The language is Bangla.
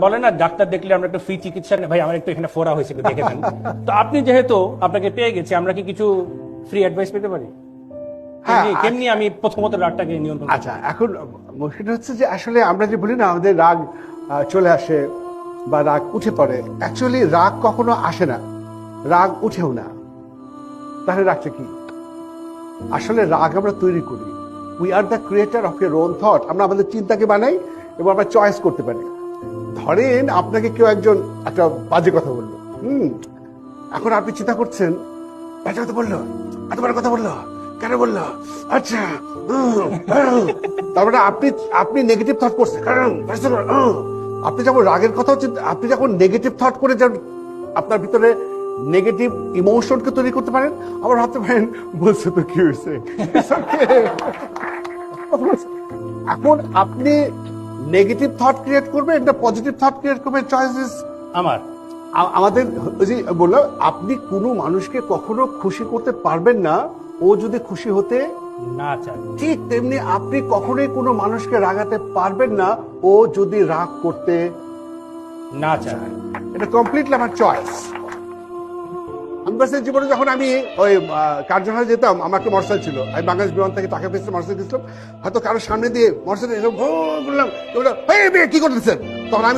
বলে না ডাক্তার দেখলে আমরা একটু ফ্রি চিকিৎসা নেই। ভাই আমার একটু এখানে ফোরা হয়েছে দেখে নেন তো আপনি যেহেতু আপনাকে পেয়ে গেছি আমরা কি কিছু ফ্রি অ্যাডভাইস পেতে পারি? হ্যাঁ, কেমনি- আমি প্রথমত রাগটাকে নিয়ন্ত্রণ আচ্ছা এখন মুশকিল হচ্ছে যে আসলে আমরা যে বলি না আমাদের রাগ চলে আসে বা রাগ উঠে পড়ে। অ্যাকচুয়ালি রাগ কখনো আসে না। রাগ উঠেও না। তাহলে রাগটা কি? আসলে রাগ আমরা তৈরি করি। We are the creator of our own thought আমরা আমাদের চিন্তাকে বানাই এবং আমরা চয়েস করতে পারি। ধরেন আপনাকে কেউ একজন একটা বাজে কথা বলল। হুম, এখন আপনি চিন্তা করছেন বাজে কথা বলল, এত বড় কথা বলল, কেন বলল? আচ্ছা। তারপরে আপনি আপনি নেগেটিভ থট করছেন। কারণ আপনি যখন রাগের কথা হচ্ছে আপনি যখন নেগেটিভ থট করে যান, আপনার ভিতরে নেগেটিভ ইমোশনকে তৈরি করতে পারেন, আবার ভাবতে পারেন, বলছে তো কি হয়েছে? এখন আপনি নেগেটিভ থট ক্রিয়েট করবেন না পজিটিভ থট ক্রিয়েট করবেন চয়েসেস আমার। আমাদের, ওই যে বললাম আপনি কোনো মানুষকে কখনো খুশি করতে পারবেন না, ও যদি খুশি হতে না চাই ঠিক তেমনি আপনি কখনোই কোনো মানুষকে রাগাতে পারবেন না, ও যদি রাগ করতে না চাই এটা কমপ্লিটলি আমার চয়েস আমি জীবনে যখন আমি ওই কার্যালয়ে যেতাম, আমার একটা ছিল। আমি বাংলাদেশ বিমান থেকে টাকা পেয়েছিলাম মোটরসাইকেল দিয়েছিলাম। হয়তো কারোর সামনে দিয়ে মোটরসাইকেল এসব ভো বললাম কি করতেছেন? তখন আমি